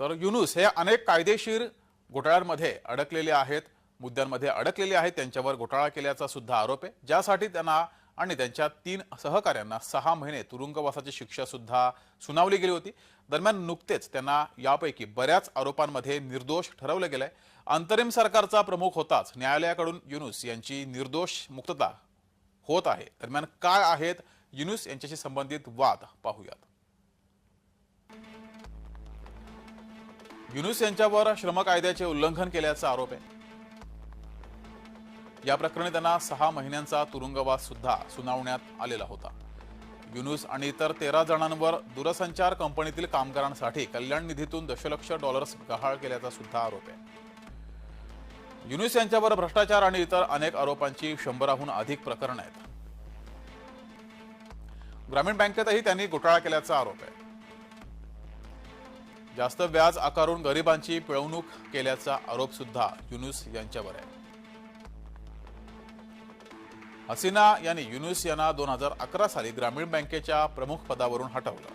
तर युनुस हे अनेक कायदेशीर घोटाळ्यांमध्ये अडकलेले आहेत मुद्द्यांमध्ये अडकलेले आहेत त्यांच्यावर घोटाळा केल्याचा सुद्धा आरोप आहे. ज्यासाठी त्यांना आणि त्यांच्या तीन सहकाऱ्यांना सहा महिने तुरुंगवासाची शिक्षा सुद्धा सुनावली गेली होती. दरम्यान नुकतेच त्यांना यापैकी बऱ्याच आरोपांमध्ये निर्दोष ठरवलं गेलंय. अंतरिम सरकारचा प्रमुख होताच न्यायालयाकडून युनुस यांची निर्दोष मुक्तता होत आहे. दरम्यान काय आहेत? युनुस यांच्याशी संबंधित वाद पाहूयात. युनुस यांच्यावर श्रम कायद्याचे उल्लंघन केल्याचा आरोप आहे. या प्रकरणी त्यांना सहा महिन्यांचा तुरुंगवास सुद्धा सुनावण्यात आलेला होता. युनुस आणि इतर तेरा जणांवर दूरसंचार कंपनीतील कामगारांसाठी कल्याण निधीतून दशलक्ष डॉलर्स गहाळ केल्याचा सुद्धा आरोप आहे. युनुस यांच्यावर भ्रष्टाचार आणि इतर अनेक आरोपांची शंभराहून अधिक प्रकरणं आहेत. ग्रामीण बँकेतही त्यांनी घोटाळा केल्याचा आरोप आहे. जास्त व्याज आकारून गरिबांची पिळवणूक केल्याचा आरोप सुद्धा युनुस यांच्यावर आहे. हसीना यांनी युनुस यांना दोन हजार अकरा साली ग्रामीण बँकेच्या प्रमुख पदावरून हटवलं.